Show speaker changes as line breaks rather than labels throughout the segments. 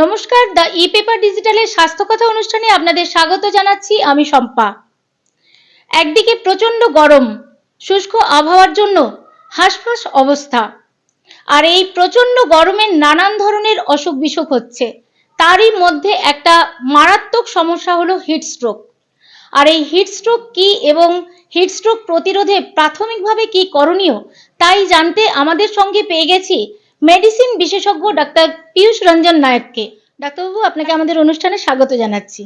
নমস্কার, the e paper ডিজিটালের Swasthyakatha অনুষ্ঠানে আপনাদের স্বাগত জানাচ্ছি আমি শম্পা। একদিকে প্রচণ্ড গরম, শুষ্ক আবহাওয়ার জন্য হাঁসফাঁস অবস্থা। আর এই প্রচণ্ড গরমে নানান ধরনের অসুখ বিসুখ হচ্ছে। তারই মধ্যে একটা মারাত্মক সমস্যা হলো হিট স্ট্রোক। আর এই হিট স্ট্রোক কি এবং হিট স্ট্রোক প্রতিরোধে প্রাথমিকভাবে কি করণীয়, তাই জানতে আমাদের সঙ্গে পেয়ে গেছি মেডিসিন বিশেষজ্ঞ ডাক্তার পীয়ূষ রঞ্জন নায়ককে। ডাক্তারবাবু আপনাকে আমাদের অনুষ্ঠানে স্বাগত জানাচ্ছি।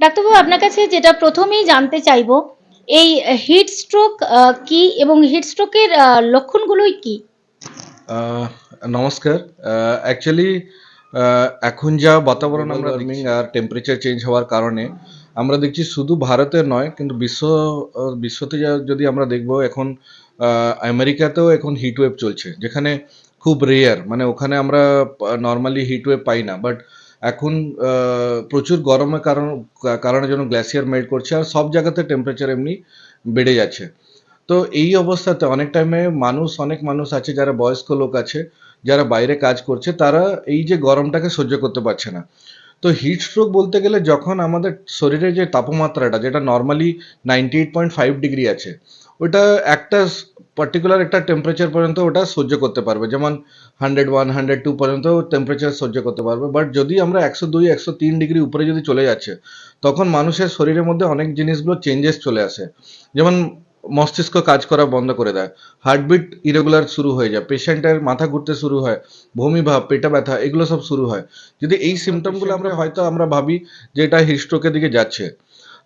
ডাক্তারবাবু আপনার কাছে যেটা প্রথমেই জানতে চাইব এই হিট স্ট্রোক কি এবং হিট স্ট্রোকের লক্ষণগুলোই কি?
নমস্কার। অ্যাকচুয়ালি এখন যা বাতাবরণ আমরা ওয়ার্মিং আর টেম্পারেচার চেঞ্জ হওয়ার কারণে আমরা দেখছি শুধু ভারতে নয় কিন্তু বিশ্ব বিশ্বতে যা- যদি আমরা দেখব এখন আমেরিকাতেও এখন হিট ওয়েভ চলছে, যেখানে খুব রেয়ার মানে ওখানে আমরা নর্মালি হিট ওয়েভ পাই না বাট এখন প্রচুর গরমের কারণ কারণের জন্য গ্লেসিয়ার মেল্ট করছে, আর সব জায়গাতে টেম্পারেচার এমনি বেড়ে যাচ্ছে। তো এই অবস্থাতে অনেক টাইমে মানুষ, অনেক মানুষ আছে, যারা বয়স্ক লোক আছে, যারা বাইরে কাজ করছে, তারা এই যে গরমটাকে সহ্য করতে পারছে না। তো হিট স্ট্রোক বলতে গেলে যখন আমাদের শরীরে যে তাপমাত্রাটা, যেটা normally ninety eight point five degree আছে ওটা একটা পার্টিকুলার একটা টেম্পারেচার পর্যন্ত ওটা সহ্য করতে পারবে। যেমন হান্ড্রেড ওয়ান হান্ড্রেড টু পর্যন্ত টেম্পারেচার সহ্য করতে পারবে। বাট যদি আমরা একশো দুই, একশো তিন ডিগ্রি উপরে যদি চলে যাচ্ছে, তখন মানুষের শরীরের মধ্যে অনেক জিনিসগুলো চেঞ্জেস চলে আসে। যেমন মস্তিষ্ক কাজ করা বন্ধ করে দেয়। হার্টবিট ইরেগুলার শুরু হয়ে যায়। পেশেন্টের মাথা ঘুরতে শুরু হয়। বমি ভাব, পেটা ব্যথা, এগুলো সব শুরু হয়। যদি এই সিমটমগুলো আমরা, হয়তো আমরা ভাবি যে এটা হিস্ট্রোকের দিকে যাচ্ছে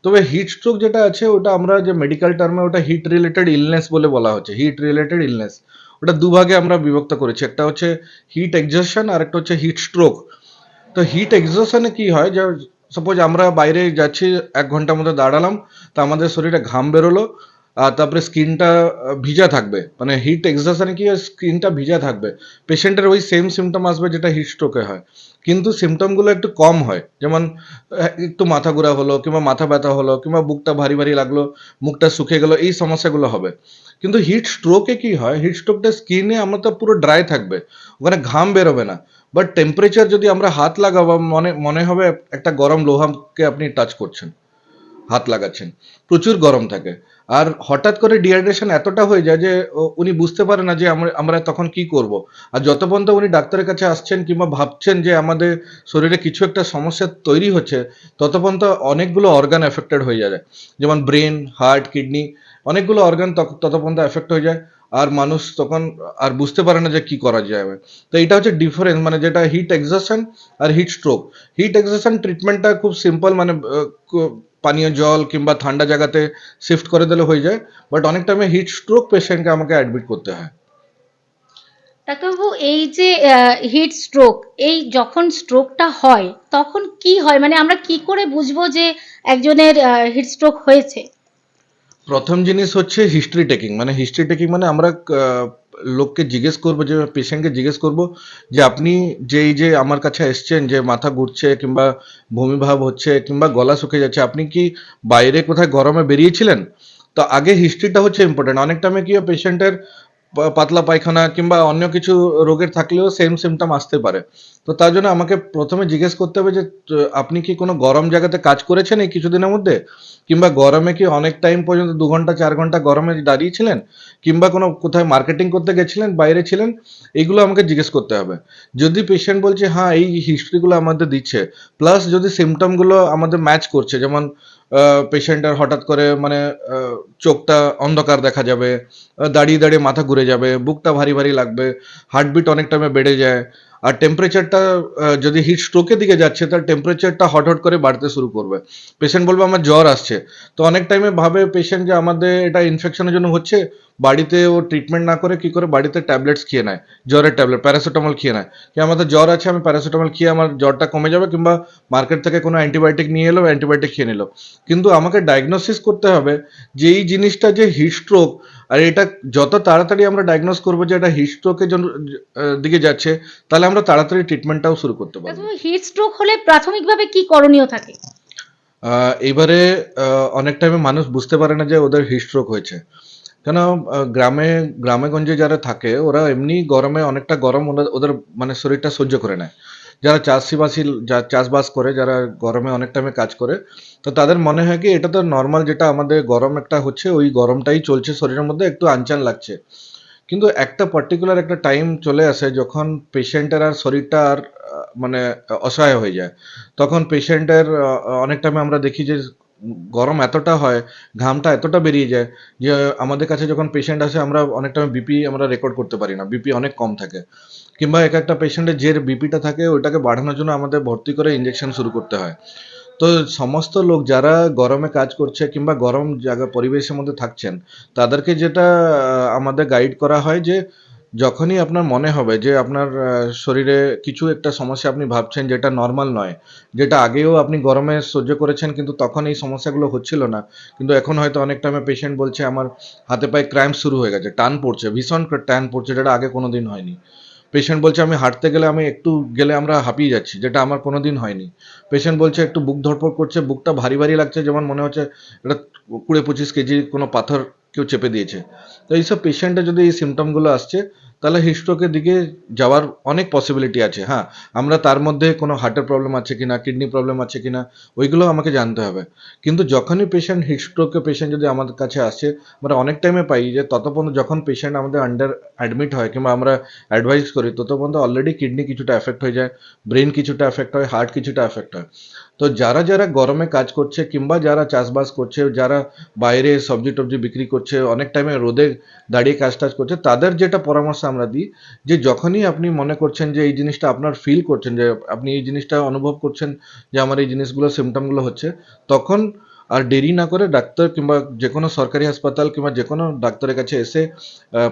তবে হিট স্ট্রোক যেটা আছে, ওটা আমরা যে মেডিকেল টার্মে ওটা হিট রিলেটেড ইলনেস বলে বলা হচ্ছে হিট রিলেটেড ইলনেস ওটা দুভাগে আমরা বিভক্ত করেছি। একটা হচ্ছে হিট এক্সশন আর একটা হচ্ছে হিট স্ট্রোক তো হিট এক্সশনে কি হয়? যে সাপোজ আমরা বাইরে যাচ্ছি, এক ঘণ্টার মধ্যে দাঁড়ালাম, তা আমাদের শরীরে ঘাম বেরোলো আর তারপরে স্কিনটা ভিজা থাকবে। মানে হিট এক্সজশনে কি স্কিনটা ভিজা থাকবে। পেশেন্টের ওই সেম সিমটম আসবে যেটা হিট স্ট্রোকে হয়। কিন্তু সিমটমগুলো একটু কম হয়। যেমন একটু মাথা ঘোরা হলো, কিংবা মাথা ব্যথা হলো, কিংবা বুকটা ভারী ভারী লাগল, মুখটা শুকিয়ে গেলো, এই সমস্যাগুলো হবে। কিন্তু হিট স্ট্রোকে কি হয়? হিট স্ট্রোকটা স্কিনে আমরা তো পুরো ড্রাই থাকবে। ওখানে ঘাম বেরোবে না। বাট টেম্পারেচার যদি আমরা হাত লাগাবো, মনে মনে হবে একটা গরম লোহাকে আপনি টাচ করছেন। হাত লাগাচ্ছেন। প্রচুর গরম থাকে। আর হঠাৎ করে ডিহাইড্রেশন এতটা হয়ে যায় যে উনি বুঝতে পারে না যে আমরা তখন কি করব। আর যত পর্যন্ত উনি ডাক্তারের কাছে আসছেন কিংবা ভাবছেন যে আমাদের শরীরে কিছু একটা সমস্যা তৈরি হচ্ছে, তত পর্যন্ত অনেকগুলো অর্গান এফেক্টেড হয়ে যায়। যেমন ব্রেন হার্ট কিডনি অনেকগুলো অর্গান তত পর্যন্ত এফেক্ট হয়ে যায়। আর মানুষ তখন আর বুঝতে পারে না যে কি করা যাবে। তো এটা হচ্ছে ডিফারেন্স মানে যেটা হিট এক্সশন আর হিট স্ট্রোক হিট এক্সশন ট্রিটমেন্টটা খুব সিম্পল মানে পানীয় জল কিংবা ঠান্ডা জায়গাতে শিফট করে দিলে হয়ে যায় বাট অনেক টাইমে হিট স্ট্রোক পেশেন্টকে আমাকে অ্যাডমিট করতে হয়।
ডাক্তারবাবু এই যে হিট স্ট্রোক এই যখন স্ট্রোকটা হয় তখন কি হয়? মানে আমরা কি করে বুঝব যে একজনের হিট স্ট্রোক হয়েছে?
প্রথম জিনিস হচ্ছে হিস্ট্রি টেকিং মানে হিস্ট্রি টেকিং মানে আমরা লোককে জিজ্ঞেস করব, যে পেশেন্টকে জিজ্ঞেস করব, যে আপনি যেই যে আমার কাছে এসছেন, যে মাথা ঘুরছে কিংবা ভূমিভাব ভাব হচ্ছে কিংবা গলা শুকে যাচ্ছে, আপনি কি বাইরে কোথায় গরমে বেরিয়েছিলেন? তো আগে হিস্ট্রিটা হচ্ছে ইম্পর্টেন্ট অনেক টাইমে কি পেশেন্টের পাতলা পায়খানা কিংবা অন্য কিছু রোগের থাকলেও সেম সিমটম আসতে পারে। তো তার জন্য আমাকে প্রথমে জিজ্ঞেস করতে হবে যে আপনি কি কোনো গরম জায়গাতে কাজ করেছেন এই কিছুদিনের মধ্যে? কিংবা গরমে কি অনেক টাইম পর্যন্ত, দু ঘণ্টা, চার ঘণ্টা গরমে দাঁড়িয়েছিলেন? কিংবা কোনো কোথায় মার্কেটিং করতে গেছিলেন, বাইরে ছিলেন? এগুলো আমাকে জিজ্ঞেস করতে হবে। যদি পেশেন্ট বলছে হ্যাঁ এই হিস্ট্রিগুলো আমাদের দিচ্ছে। প্লাস যদি সিমটমগুলো আমাদের ম্যাচ করছে, যেমন পেশেন্টের হঠাৎ করে মানে চোখটা অন্ধকার দেখা যাবে দাঁড়িয়ে দাঁড়িয়ে মাথা ঘুরে যাবে, বুকটা ভারী ভারী লাগবে হার্টবিট অনেক টাইমে বেড়ে যায় আর টেম্পারেচারটা যদি হিট স্ট্রোকের দিকে যাচ্ছে তার টেম্পারেচারটা হট হট করে বাড়তে শুরু করবে। পেশেন্ট বলবে, আমার জ্বর আসছে। তো অনেক টাইমে ভাবে পেশেন্ট যে আমাদের এটা ইনফেকশনের জন্য হচ্ছে, বাড়িতে ও ট্রিটমেন্ট না করে কি করে বাড়িতে ট্যাবলেটস খেয়ে নেয়, জ্বরের ট্যাবলেট প্যারাসিটামল খেয়ে নেয়। কি আমাদের জ্বর আছে, আমি প্যারাসিটামল খেয়ে আমার জ্বরটা কমে যাবে কিংবা মার্কেট থেকে কোনো অ্যান্টিবায়োটিক নিয়ে এলো অ্যান্টিবায়োটিক খেয়ে নিল। কিন্তু আমাকে ডায়াগনোসিস করতে হবে যে এই জিনিসটা যে হিট স্ট্রোক আর এটা যত তাড়াতাড়ি আমরা ডায়াগনোস করব যে এটা হিট স্ট্রোকের জন্য দিকে যাচ্ছে তাহলে আমরা তাড়াতাড়ি ট্রিটমেন্টটাও শুরু করতে পারব।
হিট স্ট্রোক হলে প্রাথমিকভাবে কি করণীয় থাকে?
আহ, এবারে আহ, অনেক টাইমে মানুষ বুঝতে পারে না যে ওদের হিট স্ট্রোক হয়েছে। কেন গ্রামে গ্রামে গঞ্জে যারা থাকে ওরা এমনি গরমে অনেকটা গরম ওদের মানে শরীরটা সহ্য করে নেয়। যারা চাষিবাসী, যা চাষবাস করে, যারা গরমে অনেক টাইমে কাজ করে, তো তাদের মনে হয় কি, এটা তো নর্মাল যেটা আমাদের গরম একটা হচ্ছে, ওই গরমটাই চলছে, শরীরের মধ্যে একটু আনচান লাগছে। কিন্তু একটা পার্টিকুলার একটা টাইম চলে আসে যখন পেশেন্টের আর শরীরটা আর মানে অসহায় হয়ে যায়। তখন পেশেন্টের অনেক টাইমে আমরা দেখি যে, গরম এতটা হয়, ঘামটা এতটা বেরিয়ে যায়, যে আমাদের কাছে যখন পেশেন্ট আসে, আমরা অনেক টাইম বিপি আমরা রেকর্ড করতে পারি না। বিপি অনেক কম থাকে। কিংবা এক একটা পেশেন্টের যে বিপিটা থাকে, ওইটাকে বাড়ানোর জন্য আমাদের ভর্তি করে ইঞ্জেকশন শুরু করতে হয়। তো সমস্ত লোক যারা গরমে কাজ করছে কিংবা গরম জায়গা, পরিবেশের মধ্যে থাকছেন, তাদেরকে যেটা আমাদের গাইড করা হয় যে, যখনই আপনার মনে হবে যে আপনার শরীরে কিছু একটা সমস্যা আপনি ভাবছেন যেটা নর্মাল নয়, যেটা আগেও আপনি গরমে সহ্য করেছেন, কিন্তু তখন এই সমস্যাগুলো হচ্ছিল না। কিন্তু এখন হয়তো অনেক টাইমে পেশেন্ট বলছে, আমার হাতে পায়ে ক্র্যাম্প শুরু হয়ে গেছে, টান পড়ছে, ভীষণ টান পড়ছে, যেটা আগে কোনো দিন হয়নি। পেশেন্ট বলছে, আমি হাঁটতে গেলে আমি একটু গেলে আমরা হাঁপিয়ে যাচ্ছি, যেটা আমার কোনো দিন হয়নি। পেশেন্ট বলছে, একটু বুক ধরপড় করছে, বুকটা ভারী ভারী লাগছে, যেমন মনে হচ্ছে এটা কুড়ি পঁচিশ কেজি কোনো পাথর কেউ চেপে দিয়েছে। তো এইসব পেশেন্টে যদি এই সিমটমগুলো আসছে তাহলে হিস্ট্রোকের দিকে যাওয়ার অনেক পসিবিলিটি আছে হ্যাঁ। আমরা তার মধ্যে কোনো হার্টের প্রবলেম আছে কিনা কিডনি প্রবলেম আছে কিনা, ওইগুলো আমাকে জানতে হবে। কিন্তু যখনই পেশেন্ট হিস্ট্রোকে পেশেন্ট যদি আমাদের কাছে আসে, আমরা অনেক টাইমে পাই যে তত পর্যন্ত যখন পেশেন্ট আমাদের আন্ডার অ্যাডমিট হয় কিংবা আমরা অ্যাডভাইস করি তত পর্যন্ত অলরেডি কিডনি কিছুটা এফেক্ট হয়ে যায় ব্রেন কিছুটা এফেক্ট হয় হার্ট কিছুটা এফেক্ট হয়। তো যারা যারা গরমে কাজ করছে কিংবা যারা চাষবাস করছে, যারা বাইরে সবজি টবজি বিক্রি করছে, অনেক টাইমে রোদে দাঁড়িয়ে কাজ টাজ করছে, তাদের যেটা পরামর্শ আমরা দিই যে যখনই আপনি মনে করছেন যে এই জিনিসটা আপনার ফিল করছেন, যে আপনি এই জিনিসটা অনুভব করছেন যে আমার এই জিনিসগুলো সিমটমগুলো হচ্ছে, তখন আর দেরি না করে ডাক্তার কিংবা যে কোনো সরকারি হাসপাতাল কিংবা যে কোনো ডাক্তারের কাছে এসে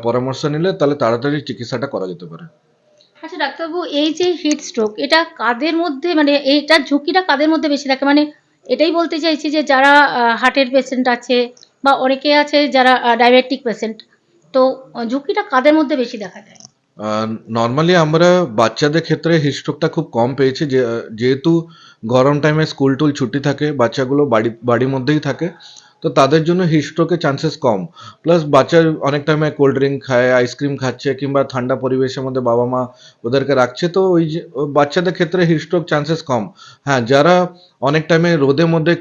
পরামর্শ নিলে তাহলে তাড়াতাড়ি চিকিৎসাটা করা যেতে পারে।
ডাক্তারবাবু, এই যে হিট স্ট্রোক এটা কাদের মধ্যে মানে এইটার ঝুঁকিটা কাদের মধ্যে বেশি থাকে? মানে এটাই বলতে চাইছি যে যারা হার্টের পেশেন্ট আছে বা অনেকে আছে যারা ডায়াবেটিক পেশেন্ট তো ঝুঁকিটা কাদের মধ্যে বেশি দেখা যায়?
নর্মালি আমরা বাচ্চাদের ক্ষেত্রে হিস্ট্রোকটা খুব কম পেয়েছি যেহেতু গরম টাইমে স্কুল টুল ছুটি থাকে, বাচ্চাগুলো বাড়ি, বাড়ির মধ্যেই থাকে তো তাদের জন্য হিস্ট্রোকের চান্সেস কম। প্লাস বাচ্চা অনেক টাইমে কোল্ড ড্রিঙ্ক খায় আইসক্রিম খাচ্ছে, কিংবা ঠান্ডা পরিবেশের মধ্যে বাবা মা ওদেরকে রাখছে। তো ওই বাচ্চাদের ক্ষেত্রে হিস্ট্রোক চান্সেস কম। হ্যাঁ যারা অনেক টাইমে রোদের মধ্যে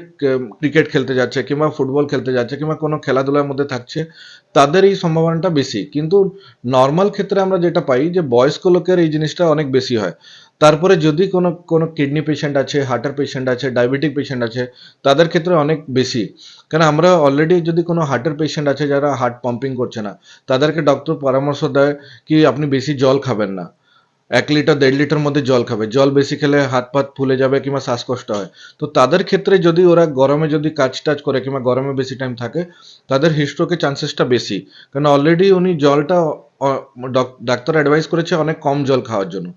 ক্রিকেট খেলতে যাচ্ছে, কিংবা ফুটবল খেলতে যাচ্ছে, কিংবা কোনো খেলাধুলার মধ্যে থাকছে, তাদের এই সম্ভাবনাটা বেশি। কিন্তু নর্মাল ক্ষেত্রে আমরা যেটা পাই যে বয়স্ক লোকের এই জিনিসটা অনেক বেশি হয়। তারপরে যদি কোনো কোনো কিডনি পেশেন্ট আছে হার্টের পেশেন্ট আছে ডায়াবেটিক পেশেন্ট আছে, তাদের ক্ষেত্রে অনেক বেশি। কারণ আমরা অলরেডি যদি কোনো হার্টের পেশেন্ট আছে যারা হার্ট পাম্পিং করছে না, তাদেরকে ডক্টর পরামর্শ দেয় কি আপনি বেশি জল খাবেন না। এক লিটার দেড় লিটার মধ্যে জল খাবে। জল বেশি খেলে হাত পাত ফুলে যাবে কিংবা শ্বাসকষ্ট হয়। তো তাদের ক্ষেত্রে যদি ওরা গরমে যদি কাজ টাজ করে কিংবা গরমে বেশি টাইম থাকে, তাদের হিস্ট্রোকের চান্সেসটা বেশি। কারণ অলরেডি উনি জলটা ডক- ডাক্তার অ্যাডভাইস করেছে অনেক কম জল খাওয়ার জন্য।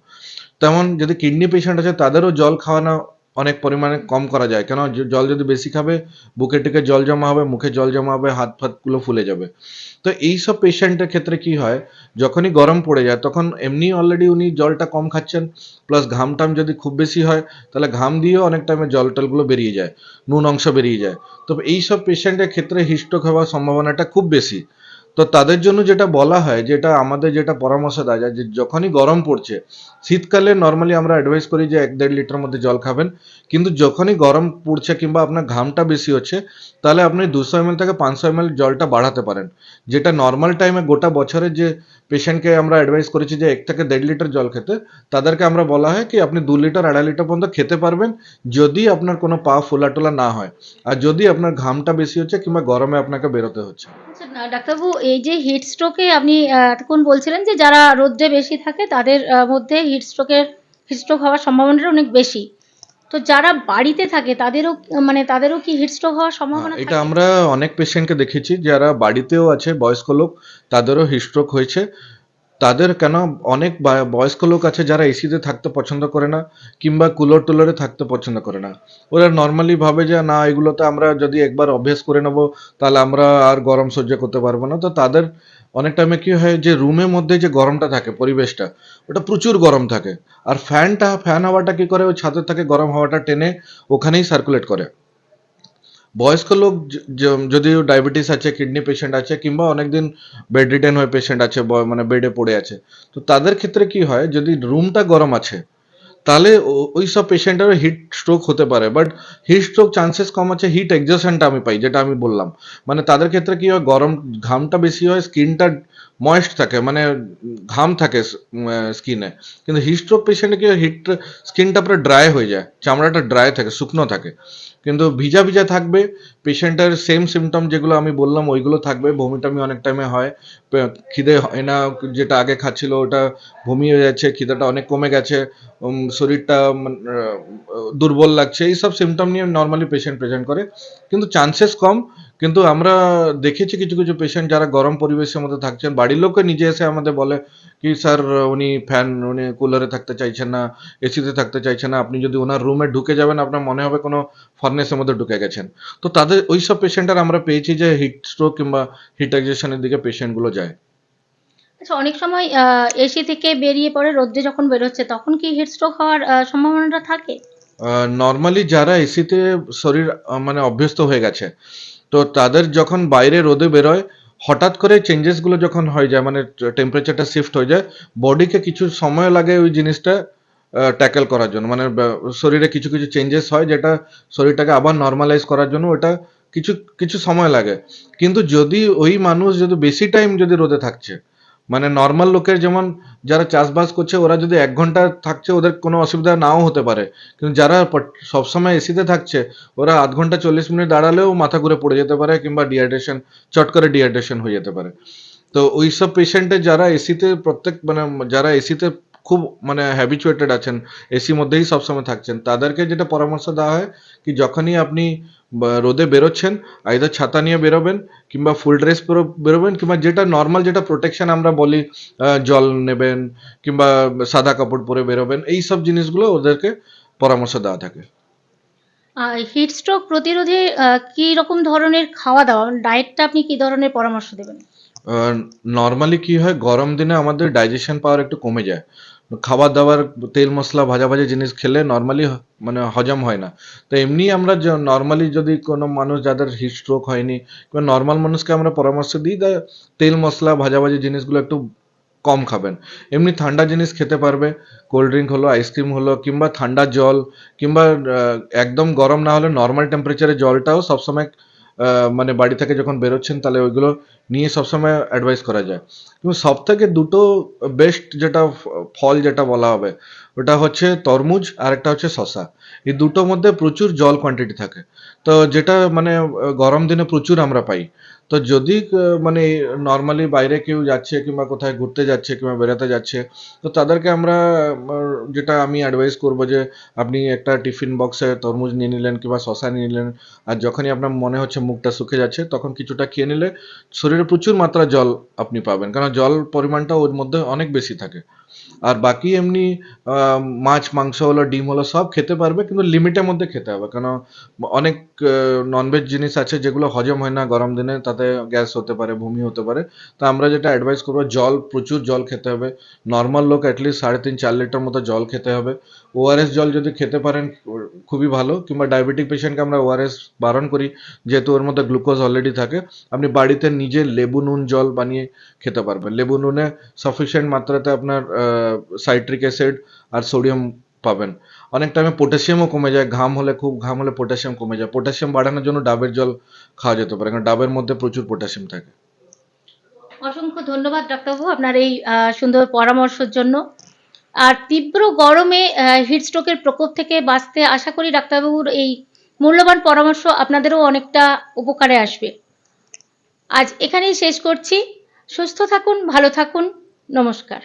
তেমন যদি কিডনি পেশেন্ট আছে, তাদেরও জল খাওয়ানো অনেক পরিমাণে কম করা যায়। কেন? জল যদি বেশি খাবে, বুকে টিকে জল জমা হবে, মুখে জল জমা হবে, হাত ফাতগুলো ফুলে যাবে। তো এই সব পেশেন্টের ক্ষেত্রে কি হয়, যখনই গরম পড়ে যায়, তখন এমনি অলরেডি উনি জলটা কম খাচ্ছেন প্লাস ঘাম টাম যদি খুব বেশি হয়, তাহলে ঘাম দিয়েও অনেক টাইমে জল টলগুলো বেরিয়ে যায়, নুন অংশ বেরিয়ে যায়। তবে এই সব পেশেন্টের ক্ষেত্রে হিস্ট্রোক হওয়ার সম্ভাবনাটা খুব বেশি। তো তাদের জন্য যেটা বলা হয়, যেটা আমাদের যেটা পরামর্শ দেওয়া যায় যে যখনই গরম পড়ছে, শীতকালে নর্মালি আমরা অ্যাডভাইস করি যে এক দেড় লিটার মধ্যে জল খাবেন। কিন্তু যখনই গরম পড়ছে কিংবা আপনার ঘামটা বেশি হচ্ছে তাহলে আপনি দুশো এমএল থেকে পাঁচশো এমএল জলটা বাড়াতে পারেন। যেটা নর্মাল টাইমে গোটা বছরে যে পেশেন্টকে আমরা অ্যাডভাইস করেছি যে এক থেকে দেড় লিটার জল খেতে, তাদেরকে আমরা বলা হয় কি, আপনি দু লিটার, আড়াই লিটার পর্যন্ত খেতে পারবেন যদি আপনার কোনো পা ফোলাটোলা না হয়। আর যদি আপনার ঘামটা বেশি হচ্ছে কিংবা গরমে আপনাকে বেরোতে হচ্ছে।
আচ্ছা ডাক্তারবাবু, এই যে হিট স্ট্রোকে আপনি এতক্ষণ বলছিলেন যে যারা রোদ্রে বেশি থাকে তাদের মধ্যে হিট স্ট্রোকের হিট স্ট্রোক হওয়ার সম্ভাবনাটা অনেক বেশি। তো যারা বাড়িতে থাকে তাদেরও মানে তাদেরও কি হিট স্ট্রোক হওয়ার সম্ভাবনা
এটা আমরা অনেক পেশেন্টকে দেখেছি যারা বাড়িতেও আছে বয়স্ক লোক তাদেরও হিস্ট্রোক হয়েছে। তাদের কেন অনেক বয়স্ক লোক আছে যারা এসিতে থাকতে পছন্দ করে না কিংবা কুলার টুলারে থাকতে পছন্দ করে না। ওরা নর্মালি ভাবে যে না এগুলোতে আমরা যদি একবার অভ্যেস করে নেব তাহলে আমরা আর গরম সহ্য করতে পারব না। তো তাদের অনেক টাইমে কি হয় যে রুমের মধ্যে যে গরমটা থাকে, পরিবেশটা, ওটা প্রচুর গরম থাকে। আর ফ্যানটা ফ্যান হাওয়াটা কি করে? ওই ছাদের থেকে, গরম হাওয়াটা টেনে ওখানেই সার্কুলেট করে। বয়স্ক লোক যদি ডায়াবেটিস আছে কিডনি পেশেন্ট আছে, কিংবা অনেকদিন বেড রিটেন হয়ে পেশেন্ট আছে মানে বেডে পড়ে আছে, তো তাদের ক্ষেত্রে কি হয়, যদি রুমটা গরম আছে তাহলে ওই সব পেশেন্টের হিট স্ট্রোক হতে পারে। বাট হিট স্ট্রোক চান্সেস কম আছে হিট এক্সজশনটা আমি পাই, যেটা আমি বললাম। মানে তাদের ক্ষেত্রে কি হয়, গরম ঘামটা বেশি হয় স্কিনটা ময়েস্ট থাকে মানে ঘাম থাকে স্কিনে। কিন্তু হিটস্ট্রোক পেশেন্টে কি হিট স্কিনটা পুরো ড্রাই হয়ে যায়, চামড়াটা ড্রাই থাকে, শুকনো থাকে। কিন্তু ভিজা ভিজা থাকবে পেশেন্টের সেম সিমটম যেগুলো আমি বললাম, ওইগুলো থাকবে বমিটামি অনেক টাইমে হয় খিদে হয় না, যেটা আগে খাচ্ছিল ওটা বমি হয়ে যাচ্ছে, খিদেটা অনেক কমে গেছে শরীরটা দুর্বল লাগছে, এইসব সিমটম নিয়ে নর্মালি পেশেন্ট প্রেজেন্ট করে। কিন্তু চান্সেস কম কিন্তু আমরা দেখেছি কিছু কিছু পেশেন্ট যারা গরম পরিবেশের মধ্যে থাকছেন বাড়ির লোককে নিজে এসে আমাদের বলে কি স্যার উনি ফ্যান উনি কুলারে থাকতে চাইছেন না এসিতে থাকতে চাইছেন না। আপনি যদি ওনার রুমে ঢুকে যাবেন আপনার মনে হবে কোনো ফার্নেসের মধ্যে ঢুকে গেছেন। তো তাদের ওই সব পেশেন্টার আমরা পেয়েছি যে হিট স্ট্রোক কিংবা হিট এক্সেশনের দিকে পেশেন্টগুলো যায়।
আচ্ছা অনেক সময় এসি থেকে বেরিয়ে পড়ে রোদ্রে যখন বেরোচ্ছে তখন কি হিট স্ট্রোক হওয়ার সম্ভাবনাটা থাকে?
নর্মালি যারা এসিতে শরীর মানে অভ্যস্ত হয়ে গেছে তো তাদের যখন বাইরে রোদে বেরোয়, হঠাৎ করে চেঞ্জেসগুলো যখন হয়ে যায় মানে টেম্পারেচারটা শিফট হয়ে যায় বডিকে কিছু সময় লাগে ওই জিনিসটা ট্যাকেল করার জন্য। মানে শরীরে কিছু কিছু চেঞ্জেস হয় যেটা শরীরটাকে আবার নর্মালাইজ করার জন্য ওটা কিছু কিছু সময় লাগে। কিন্তু যদি ওই মানুষ যদি বেশি টাইম যদি রোদে থাকছে মানে নর্মাল লোকের যেমন যারা চাষবাস করছে, ওরা যদি এক ঘণ্টা থাকছে, ওদের কোনো অসুবিধা নাও হতে পারে। কিন্তু যারা সবসময় এসিতে থাকছে, ওরা আধ ঘণ্টা চল্লিশ মিনিট দাঁড়ালেও মাথা ঘুরে পড়ে যেতে পারে কিংবা ডিহাইড্রেশন চট করে ডিহাইড্রেশন হয়ে যেতে পারে। তো ওই সব পেশেন্টের যারা এসিতে প্রত্যেক মানে যারা এসিতে খুব মানে হ্যাবিচুয়েটেড আছেন এসি মধ্যেই সবসময় থাকছেন, তাদেরকে যেটা পরামর্শ দেওয়া হয়, কি যখনই আপনি রোদে বেরোচ্ছেন আইদার ছাতা নিয়ে বেরোবেন কিংবা ফুল ড্রেস পরে বেরোবেন কিংবা যেটা নর্মাল যেটা প্রোটেকশন আমরা বলি জল নেবেন কিংবা সাদা কাপড় পরে বেরোবেন এই সব জিনিসগুলো ওদেরকে পরামর্শ দেওয়া থাকে।
হিট স্ট্রোক প্রতিরোধে কি রকম ধরনের খাওয়া দাওয়া? ডায়েটটা আপনি কি ধরনের পরামর্শ দেবেন?
নর্মালি কি হয় গরম দিনে আমাদের ডাইজেশন পাওয়ার একটু কমে যায়। খাবার দাবার তেল মশলা ভাজা ভাজা জিনিস খেলে নর্মালি মানে হজম হয় না। তো এমনি আমরা নর্মালি যদি কোনো মানুষ যাদের হিট স্ট্রোক হয়নি, কিংবা নর্মাল মানুষকে আমরা পরামর্শ দিই তেল মশলা ভাজা ভাজি জিনিসগুলো একটু কম খাবেন। এমনি ঠান্ডা জিনিস খেতে পারবে কোল্ড ড্রিঙ্ক হলো আইসক্রিম হলো, কিংবা ঠান্ডা জল, কিংবা একদম গরম না হলে নর্মাল টেম্পারেচারে জলটাও সবসময় মানে বাড়ি থেকে যখন বেরোচ্ছেন, তাহলে ওইগুলো নিয়ে সবসময় অ্যাডভাইস করা যায়। কিন্তু সব থেকে দুটো বেস্ট যেটা ফল যেটা বলা হবে, ওটা হচ্ছে তরমুজ আর একটা হচ্ছে শশা এই দুটোর মধ্যে প্রচুর জল কোয়ান্টিটি থাকে। তো যেটা মানে গরম দিনে প্রচুর আমরা পাই। তো যদি মানে নর্মালি বাইরে কেউ যাচ্ছে কিংবা কোথায় ঘুরতে যাচ্ছে কিংবা বেড়াতে যাচ্ছে, তো তাদেরকে আমরা যেটা আমি অ্যাডভাইস করব যে আপনি একটা টিফিন বক্সে তরমুজ নিয়ে নিলেন কিংবা শসা নিয়ে নিলেন, আর যখনই আপনার মনে হচ্ছে মুখটা শুকে যাচ্ছে, তখন কিছুটা খেয়ে নিলে শরীরে প্রচুর মাত্রা জল আপনি পাবেন। কারণ জল পরিমাণটা ওর মধ্যে অনেক বেশি থাকে। আর বাকি এমনি মাছ, মাংস হলো, ডিম হলো, সব খেতে পারবে, কিন্তু লিমিটের মধ্যে খেতে হবে। কেন, অনেক ননভেজ জিনিস আছে যেগুলো হজম হয় না গরম দিনে, তাতে গ্যাস হতে পারে ভূমি হতে পারে। তো আমরা যেটা অ্যাডভাইস করব, জল, প্রচুর জল খেতে হবে। নর্মাল লোক অ্যাটলিস্ট সাড়ে তিন, চার লিটার মতো জল খেতে হবে। ওআরএস জল যদি খেতে পারেন, খুবই ভালো। কিংবা ডায়াবেটিক পেশেন্টকে আমরা ওআরএস বারণ করি, যেহেতু ওর মধ্যে গ্লুকোজ অলরেডি থাকে, আপনি বাড়িতে নিজে লেবু নুন জল বানিয়ে খেতে পারবেন। লেবু নুনে সাফিসিয়েন্ট মাত্রাতে আপনার সাইট্রিক অ্যাসিড আর সোডিয়াম পাবেন। অনেক টাইমে পটাশিয়ামও কমে যায়। ঘাম হলে খুব, ঘাম হলে পটাশিয়াম কমে যায়। পটাশিয়াম বাড়ানোর জন্য ডাবের জল খাওয়া যেতে পারে, কারণ ডাবের মধ্যে প্রচুর পটাশিয়াম থাকে।
অসংখ্য ধন্যবাদ, ডাক্তারবাবু, আপনার এই সুন্দর পরামর্শের জন্য। আর তীব্র গরমে হিট স্ট্রোকের প্রকোপ থেকে বাঁচতে আশা করি ডাক্তারবাবুর এই মূল্যবান পরামর্শ আপনাদেরও অনেকটা উপকারে আসবে। আজ এখানেই শেষ করছি। সুস্থ থাকুন, ভালো থাকুন। নমস্কার।